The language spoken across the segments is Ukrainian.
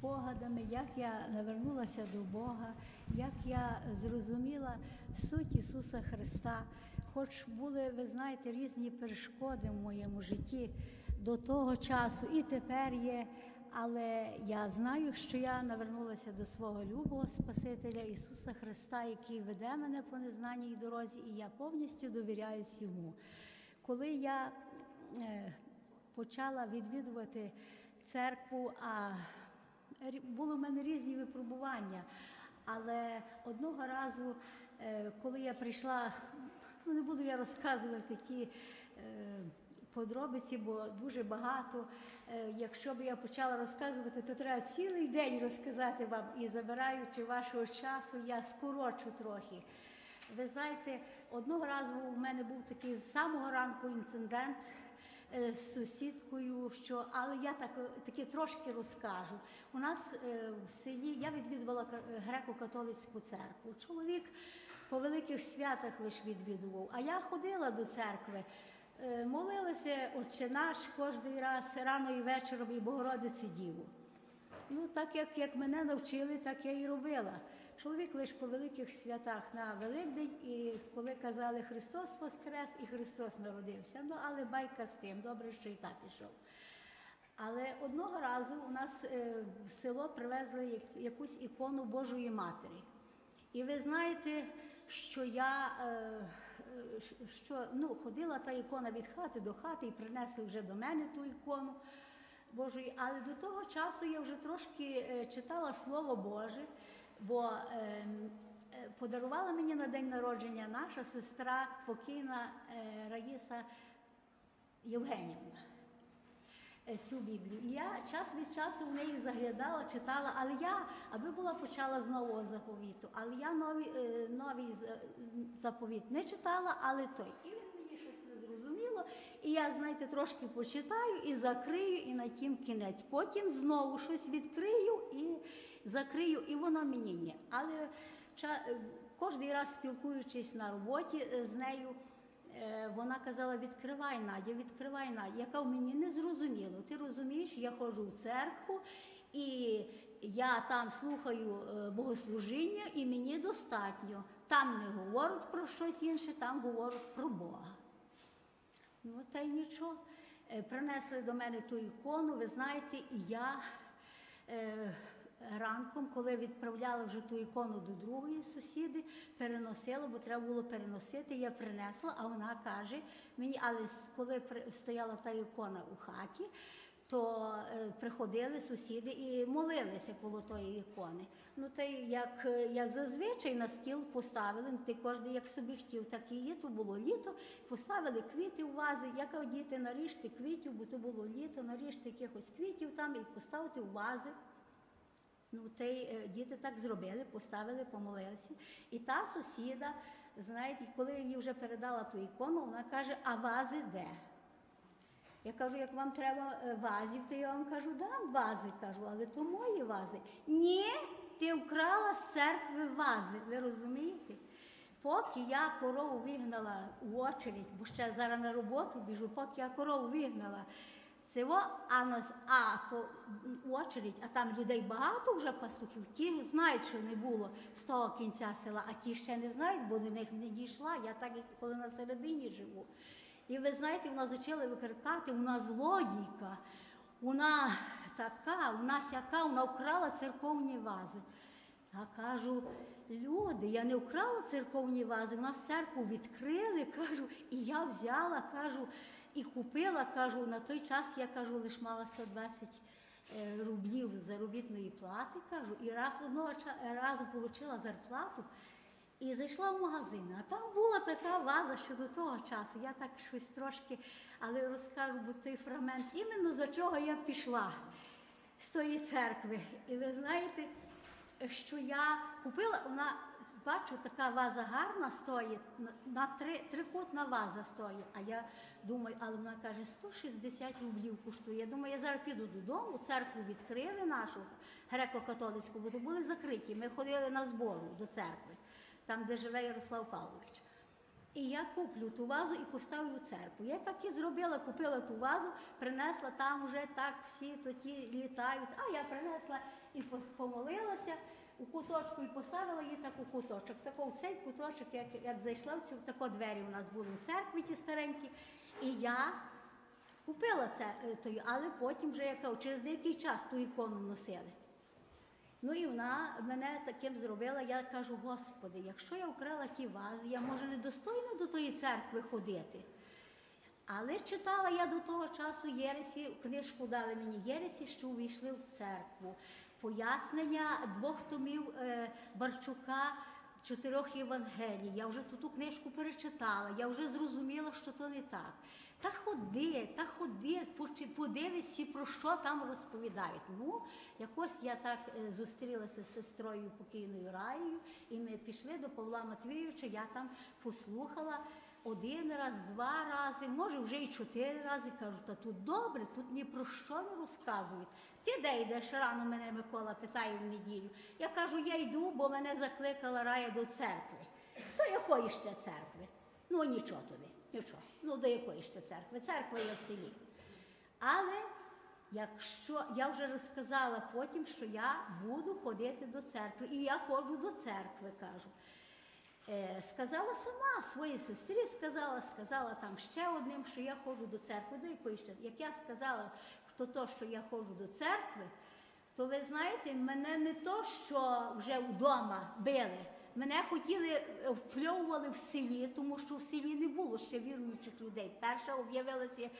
спогадами, як я навернулася до Бога, як я зрозуміла суть Ісуса Христа. Хоч були, ви знаєте, різні перешкоди в моєму житті до того часу і тепер є. Але я знаю, що я навернулася до свого любого Спасителя Ісуса Христа, який веде мене по незнаній дорозі, і я повністю довіряюсь йому. Коли я е, почала відвідувати церкву, а були в мене різні випробування. Але одного разу, е, коли я прийшла, ну не буду я розказувати ті е, подробиці, бо дуже багато. Е, Якщо б я почала розказувати, то треба цілий день розказати вам і забираючи вашого часу, я скорочу трохи. Ви знаєте, одного разу у мене був такий з самого ранку інцидент з сусідкою, що але я так е, таки трошки розкажу. У нас е, в селі я відвідувала е, греко-католицьку церкву. Чоловік по великих святах лише відвідував, а я ходила до церкви. е, Молилася Отче наш кожен раз рано і вечором і Богородиці Діву. Ну, так як, як мене навчили, так я і робила. Чоловік лише по великих святах на Великдень, і коли казали Христос Воскрес і Христос народився. Ну, але байка з тим, добре, що і так пішов. Але одного разу у нас е, в село привезли якусь ікону Божої Матері. І ви знаєте, що я е, е, що, ну, ходила та ікона від хати до хати і принесли вже до мене ту ікону Божої. Але до того часу я вже трошки читала Слово Боже, бо е, е, подарувала мені на день народження наша сестра, покійна е, Раїса Євгенівна е, цю Біблію. І я час від часу в неї заглядала, читала, але я, аби була почала з нового заповіту, але я новий, новий заповіт не читала, але той. І він мені щось не зрозуміло. І я, знаєте, трошки почитаю і закрию, і на тім кінець. Потім знову щось відкрию і закрию, і воно мені ні. Але кожен раз спілкуючись на роботі е, з нею. Е, Вона казала: відкривай Надя, відкривай Надя. Я кажу, мені не зрозуміло. Ти розумієш, я ходжу в церкву і я там слухаю е, богослужіння, і мені достатньо. Там не говорять про щось інше, там говорять про Бога. Ну, та й нічого. Принесли до мене ту ікону, ви знаєте, і я ранком, коли відправляла вже ту ікону до другої сусіди, переносила, бо треба було переносити, я принесла, а вона каже мені, але коли стояла та ікона у хаті, то е, приходили сусіди і молилися коло тої ікони. Ну та як, е, як зазвичай на стіл поставили, ти кожен як собі хотів, так і є, то було літо, поставили квіти у вази. Я кажу, діти, наріжте квітів, бо то було літо, наріжте якихось квітів там і поставте у вази. Ну, й е, діти так зробили, поставили, помолилися. І та сусіда, знаєте, коли я їй вже передала ту ікону, вона каже, а вази де? Я кажу, як вам треба е, вазів, то я вам кажу, дам вази, кажу, але то мої вази. Ні, ти вкрала з церкви вази, ви розумієте? Поки я корову вигнала в очередь, бо ще зараз на роботу біжу, поки я корову вигнала, цього, а нас, а то в очередь, а там людей багато вже пастухів, ті знають, що не було з того кінця села, а ті ще не знають, бо до них не дійшла. Я так коли на середині живу. І ви знаєте, вона почала викрикати, вона злодійка, вона така, вона сяка, вона вкрала церковні вази. Я кажу, люди, я не вкрала церковні вази, у нас церкву відкрили, кажу, і я взяла, кажу, і купила, кажу, на той час я кажу, лише мала 120 е, рублів заробітної плати, кажу, і раз одного разу отримала зарплату. І зайшла в магазин, а там була така ваза ще до того часу. Я так щось трошки, але розкажу, бо той фрагмент, іменно за чого я пішла з тої церкви. І ви знаєте, що я купила, вона, бачу, така ваза гарна стоїть, на, три, трикутна ваза стоїть. А я думаю, але вона каже, 160 рублів коштує. Я думаю, я зараз піду додому, церкву відкрили нашу греко-католицьку, бо то були закриті. Ми ходили на збору до церкви, там, де живе Ярослав Павлович. І я куплю ту вазу і поставлю в церкву. Я так і зробила, купила ту вазу, принесла там вже так всі то ті літають. А я принесла і помолилася у куточку і поставила її так у куточок. Тако в цей куточок, як, як зайшла в цю тако двері у нас були в церкві ті старенькі. І я купила це, е, але потім вже я через деякий час ту ікону носили. Ну і вона мене таким зробила. Я кажу, Господи, якщо я вкрала ті вази, я може недостойна до тої церкви ходити. Але читала я до того часу Єресі, книжку дали мені Єресі, що увійшли в церкву. Пояснення двох томів е, Барчука, чотирьох Євангелій. Я вже ту, книжку перечитала, я вже зрозуміла, що то не так. Та ходи, та ходи, подивися, про що там розповідають. Ну, якось я так е, зустрілася з сестрою покійною Раєю, і ми пішли до Павла Матвійовича, я там послухала один раз, два рази, може вже і чотири рази. Кажу, та тут добре, тут ні про що не розказують. Ти де йдеш рано, мене Микола питає в неділю. Я кажу, я йду, бо мене закликала Рая до церкви. До якої ще церкви? Ну нічого туди, нічого. Ну до якої ще церкви? Церква є в селі. Але якщо я вже розказала потім, що я буду ходити до церкви, і я ходжу до церкви, кажу. Е, сказала сама своїй сестрі, сказала, сказала там ще одним, що я ходжу до церкви. До якої ще? Як я сказала, що то, що я ходжу до церкви, то ви знаєте, мене не то, що вже вдома били. Мене хотіли, впльовували в селі, тому що в селі не було ще віруючих людей. Перша об'явилася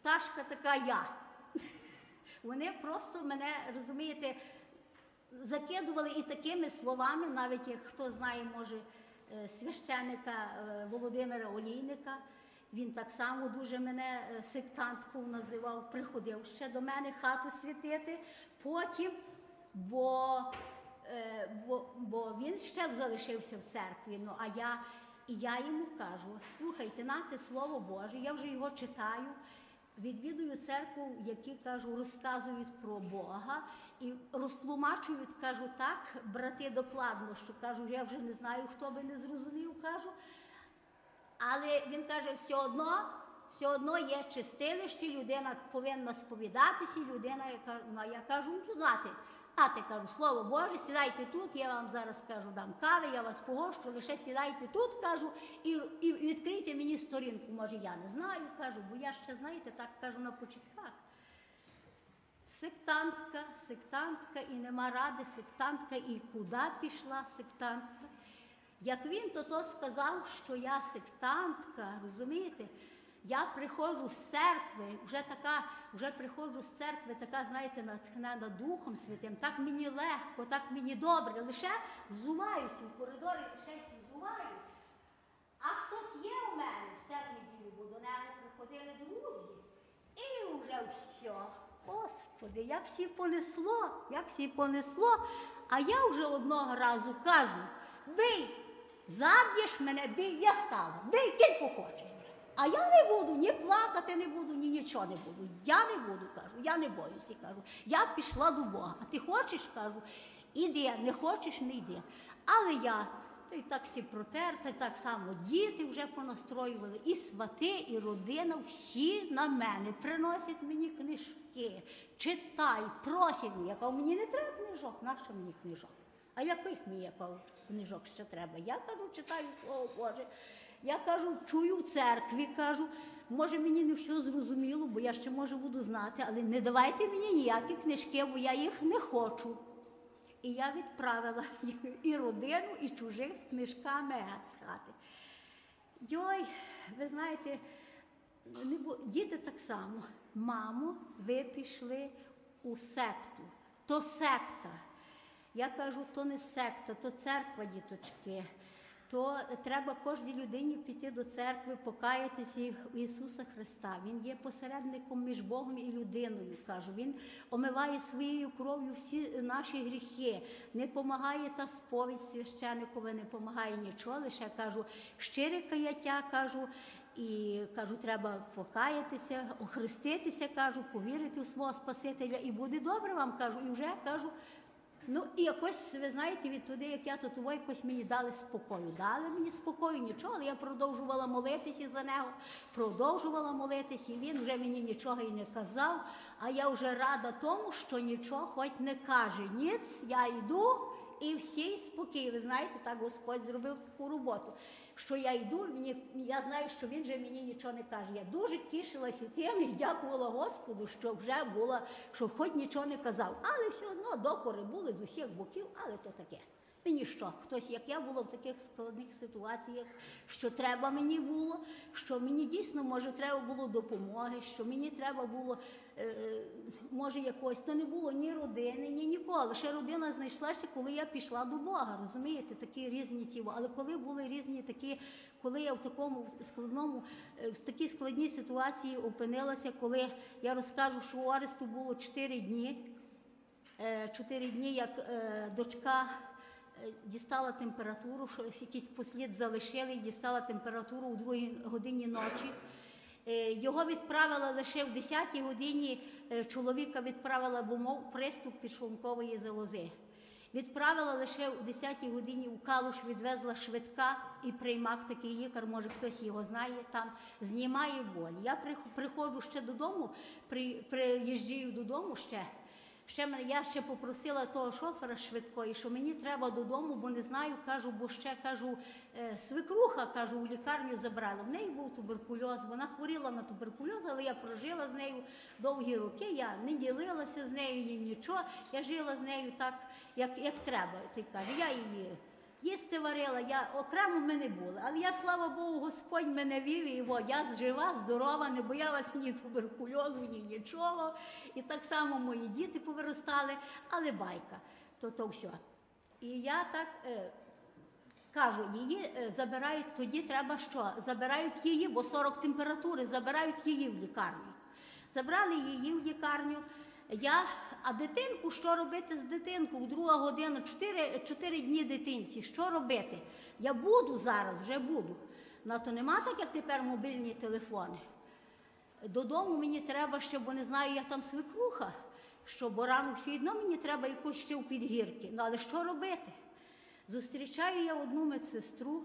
пташка така я. Вони просто мене, розумієте, закидували і такими словами, навіть як хто знає, може, е, священника е, Володимира Олійника. Він так само дуже мене е, сектанткою називав, приходив ще до мене хату святити. Потім, бо, бо, бо він ще залишився в церкві. Ну, а я, і я йому кажу: слухайте, нате Слово Боже, я вже його читаю. Відвідую церкву, які кажу, розказують про Бога і розтлумачують, кажу так, брати докладно, що кажу, я вже не знаю, хто би не зрозумів, кажу. Але він каже, все одно, все одно є чистилище, людина повинна сповідатися, людина, яка, ну, я кажу, ну то нате, нате, кажу, слово Боже, сідайте тут, я вам зараз кажу, дам кави, я вас погощу, лише сідайте тут, кажу, і, і відкрийте мені сторінку, може, я не знаю, кажу, бо я ще, знаєте, так кажу на початках. Сектантка, сектантка, і нема ради, сектантка, і куди пішла сектантка. Як він то то сказав, що я сектантка, розумієте? Я приходжу з церкви, вже така, вже приходжу з церкви, така, знаєте, натхнена Духом Святим, так мені легко, так мені добре. Лише зуваюся в коридорі, лише зуваюся. А хтось є у мене в середній, бо до нього приходили друзі. І вже все. Господи, як всі понесло, як всі понесло. А я вже одного разу кажу: бий, заб'єш мене, бий, я стала, бий, кілько хочеш. А я не буду ні плакати не буду, ні нічого не буду. Я не буду, кажу, я не боюся, кажу. Я пішла до Бога. А ти хочеш, кажу, іди, не хочеш, не йди. Але я та й так всі протерта, так само діти вже понастроювали, і свати, і родина, всі на мене приносять мені книжки, читай, просять мені. Я кажу, мені не треба книжок, нащо мені книжок? А яких мені я книжок ще треба? Я кажу, читаю слово Боже. Я кажу, чую в церкві, кажу, може мені не все зрозуміло, бо я ще може буду знати, але не давайте мені ніякі книжки, бо я їх не хочу. І я відправила і родину, і чужих з книжками з хати. Йой, ви знаєте, не бу- діти так само. Мамо, ви пішли у секту. То секта. Я кажу, то не секта, то церква, діточки. То треба кожній людині піти до церкви, покаятися в Ісуса Христа. Він є посередником між Богом і людиною. Кажу, Він омиває своєю кров'ю всі наші гріхи. Не помагає та сповідь священникові, не помагає нічого. Лише кажу, щире каяття кажу. І кажу, треба покаятися, охреститися, кажу, повірити в свого Спасителя, і буде добре вам кажу. І вже кажу, Ну і якось, ви знаєте, відтуди, як я тут якось мені дали спокою. Дали мені спокою, нічого, але я продовжувала молитися за нього, продовжувала молитися, і він вже мені нічого і не казав. А я вже рада тому, що нічого хоч не каже. Ніц, я йду і всі спокій. Ви знаєте, так Господь зробив таку роботу. Що я йду, мені, я знаю, що він вже мені нічого не каже. Я дуже тішилася тим і дякувала Господу, що вже було, що хоч нічого не казав. Але все одно докори були з усіх боків, але то таке. Мені що, хтось, як я була в таких складних ситуаціях, що треба мені було, що мені дійсно може треба було допомоги, що мені треба було, може якось, то не було ні родини, ні ніколи. Лише родина знайшлася, коли я пішла до Бога. Розумієте, такі різні ці. Але коли були різні такі, коли я в такому складному, е, в такій складній ситуації опинилася, коли я розкажу, що у Аресту було 4 дні. Е, Чотири дні, як е, дочка е, дістала температуру, щось якийсь послід залишили і дістала температуру у другій годині ночі. Е, Його відправила лише в 10-й годині. е, Чоловіка відправила, бо мов приступ підшлункової залози. Відправила лише в 10-й годині у Калуш, відвезла швидка і приймак такий лікар, може хтось його знає, там знімає боль. Я приходжу ще додому, при, приїжджаю додому ще. Ще я ще попросила того шофера швидкої, що мені треба додому, бо не знаю, кажу, бо ще кажу, е, свекруха, кажу, у лікарню забрала. В неї був туберкульоз, вона хворіла на туберкульоз, але я прожила з нею довгі роки. Я не ділилася з нею ні нічого. Я жила з нею так, як, як треба. Ти каже, я її. Їсти варила, я окремо ми не були. Але я, слава Богу, Господь мене вів, і я жива, здорова, не боялася ні туберкульозу, ні нічого. І так само мої діти повиростали, але байка, то то все. І я так е, кажу, її е, забирають, тоді треба що? Забирають її, бо 40 температури, забирають її в лікарню. Забрали її в лікарню. Я, а дитинку, що робити з дитинкою? Друга година, 4, 4 дні дитинці. Що робити? Я буду зараз, вже буду. На то нема так, як тепер мобільні телефони. Додому мені треба ще, бо не знаю, я там свекруха, що бо рано все одно мені треба якось ще в підгірки. Ну але що робити? Зустрічаю я одну медсестру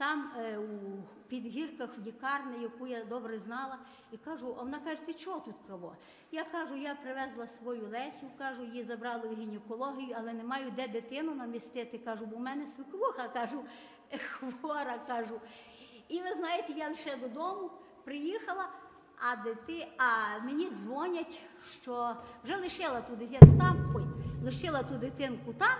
там е, у підгірках в лікарні, яку я добре знала, і кажу, а вона каже, ти чого тут кого? Я кажу, я привезла свою Лесю, кажу, її забрали в гінекологію, але не маю де дитину намістити. Кажу, бо в мене свекруха, кажу, хвора, кажу. І ви знаєте, я лише додому приїхала, а дити, а мені дзвонять, що вже лишила ту дитину там, ой, лишила ту дитинку там,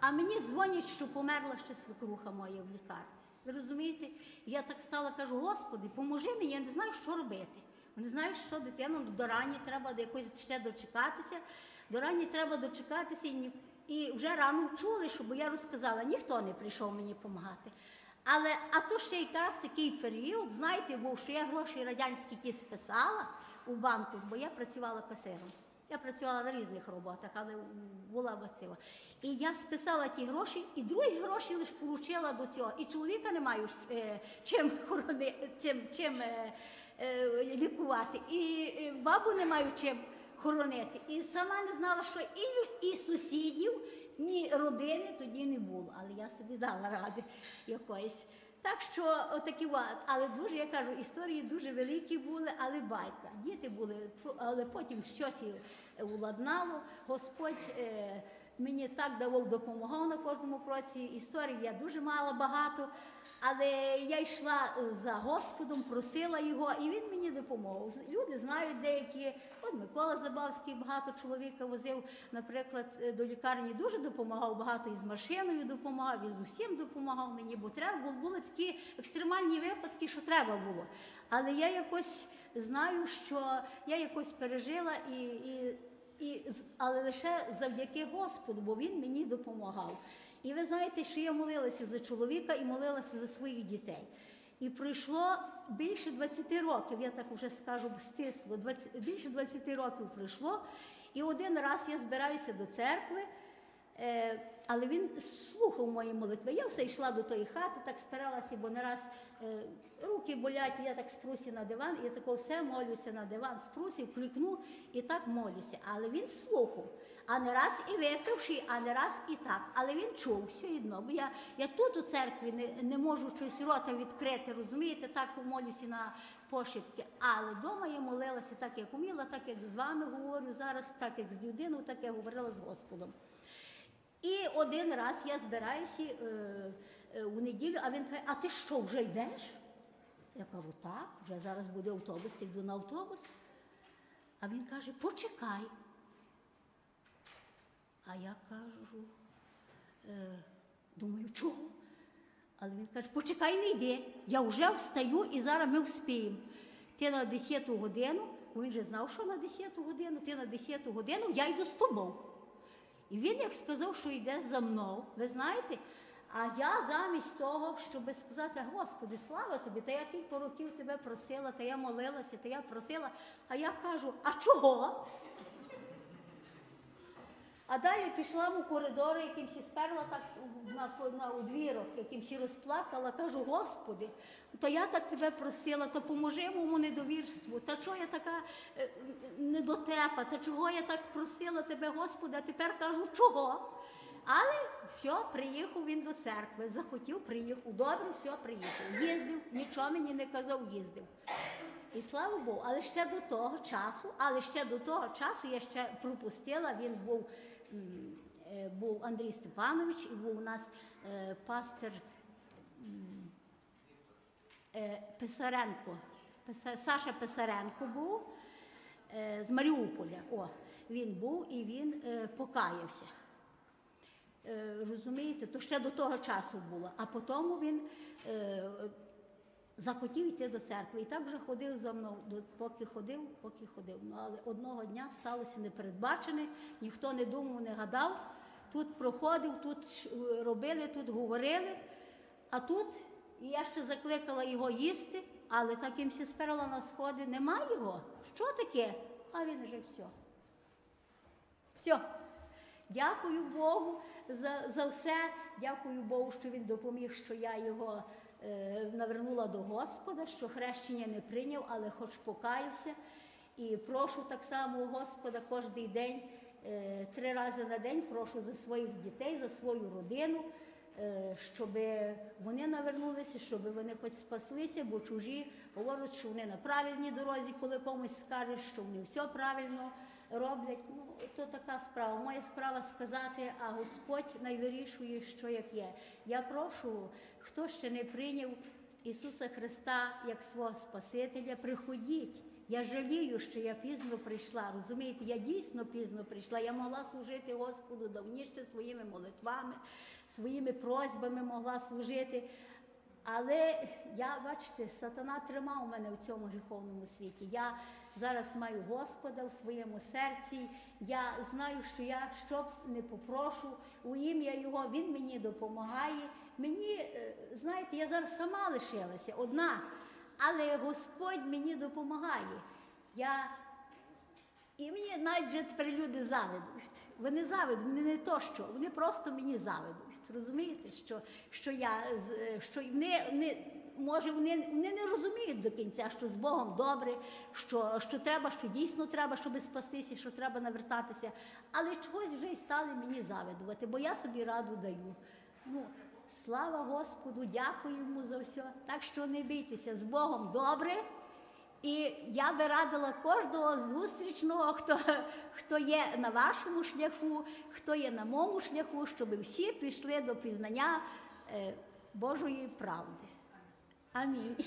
а мені дзвонять, що померла ще свекруха моя в лікарні. Ви розумієте? Я так стала, кажу, Господи, поможи мені, я не знаю, що робити. Не знаю, що дитину до рані треба до якось ще дочекатися. До рані треба дочекатися і, і вже рано чули, щоб я розказала, ніхто не прийшов мені допомагати. Але а то ще якраз такий період, знаєте, був, що я гроші радянські ті списала у банку, бо я працювала касиром. Я працювала на різних роботах, але була бацила. І я списала ті гроші, і другі гроші лише поручила до цього. І чоловіка не маю е, чим хорони, чим, чим е, е, лікувати, і бабу не маю чим хоронити. І сама не знала, що і, і сусідів, ні родини тоді не було. Але я собі дала ради якоїсь. Так що отакі але дуже я кажу, історії дуже великі були, але байка. Діти були, але потім щось уладнало. Господь е, мені так давав, допомагав на кожному кроці. Історій я дуже мала багато, але я йшла е, за Господом, просила його, і він мені допомагав. Люди знають деякі. От Микола Забавський багато чоловіка возив, наприклад, е, до лікарні дуже допомагав, багато і з машиною допомагав, і з усім допомагав мені, бо треба були такі екстремальні випадки, що треба було. Але я якось знаю, що я якось пережила і. і і, але лише завдяки Господу, бо він мені допомагав. І ви знаєте, що я молилася за чоловіка і молилася за своїх дітей. І пройшло більше 20 років, я так вже скажу стисло, 20, більше 20 років пройшло. І один раз я збираюся до церкви, е, але він слухав мої молитви. Я все йшла до тої хати, так спиралася, бо не раз е, руки болять, я так спруся на диван, і я тако все молюся на диван, спрусів, клікну і так молюся. Але він слухав. А не раз і випивши, а не раз і так. Але він чув все одно. Бо я, я тут у церкві не, не можу щось рота відкрити, розумієте, так молюся на пошепки. Але вдома я молилася так, як уміла, так як з вами говорю зараз, так як з людиною, так як говорила з Господом. І один раз я збираюся е, е, у неділю, а він каже, а ти що, вже йдеш? Я кажу, так, вже зараз буде автобус, ти йду на автобус. А він каже, почекай. А я кажу, е, думаю, чого? Але він каже, почекай, не йди. Я вже встаю і зараз ми вспіємо. Ти на 10 годину, він же знав, що на 10 годину, ти на 10 годину, я йду з тобою. І він як сказав, що йде за мною, ви знаєте, а я замість того, щоб сказати, Господи, слава тобі, та я кілька років тебе просила, та я молилася, та я просила, а я кажу, а чого? А далі пішла в коридори, якимсь сперла так на, на удвірок, якимсь розплакала, кажу, Господи, то я так тебе просила, то поможи моєму недовірству. Та чого я така е, недотепа, та чого я так просила тебе, Господи, а тепер кажу, чого? Але все, приїхав він до церкви, захотів, приїхав. Добре, все, приїхав. Їздив, нічого мені не казав, їздив. І слава Богу, але ще до того часу, але ще до того часу я ще пропустила, він був, був Андрій Степанович, і був у нас е, пастор е, Писаренко. Саша Писаренко був е, з Маріуполя. О, він був і він е, покаявся. Е, розумієте, то ще до того часу було. А потім він е, захотів йти до церкви. І так вже ходив за мною, поки ходив, поки ходив. Ну, але одного дня сталося непередбачене, ніхто не думав, не гадав. Тут проходив, тут робили, тут говорили, а тут я ще закликала його їсти, але так їм всі сперла на сходи, нема його. Що таке? А він вже все. Все. Дякую Богу за, за все. Дякую Богу, що він допоміг, що я його е, навернула до Господа, що хрещення не прийняв, але хоч покаявся. І прошу так само у Господа кожен день, е, три рази на день прошу за своїх дітей, за свою родину, е, щоб вони навернулися, щоб вони хоч спаслися, бо чужі говорять, що вони на правильній дорозі, коли комусь скажеш, що вони все правильно роблять. Ну, то така справа. Моя справа сказати, а Господь найвирішує, що як є. Я прошу, хто ще не прийняв Ісуса Христа як свого Спасителя, приходіть. Я жалію, що я пізно прийшла. Розумієте, я дійсно пізно прийшла. Я могла служити Господу давніше своїми молитвами, своїми просьбами могла служити. Але я, бачите, сатана тримав мене в цьому гріховному світі. Я зараз маю Господа в своєму серці. Я знаю, що я що не попрошу у ім'я Його, Він мені допомагає. Мені, е, знаєте, я зараз сама лишилася одна, але Господь мені допомагає. Я і мені навіть вже тепер люди завидують. Вони завидують, вони не то що, вони просто мені завидують. Розумієте, що, що я з- що вони, вони, може, вони, вони не розуміють до кінця, що з Богом добре, що, що треба, що дійсно треба, щоб спастися, що треба навертатися. Але чогось вже й стали мені завидувати, бо я собі раду даю. Ну, слава Господу, дякую йому за все. Так що не бійтеся, з Богом добре. І я би радила кожного зустрічного, хто, хто є на вашому шляху, хто є на моєму шляху, щоб всі пішли до пізнання е, Божої правди. 阿明。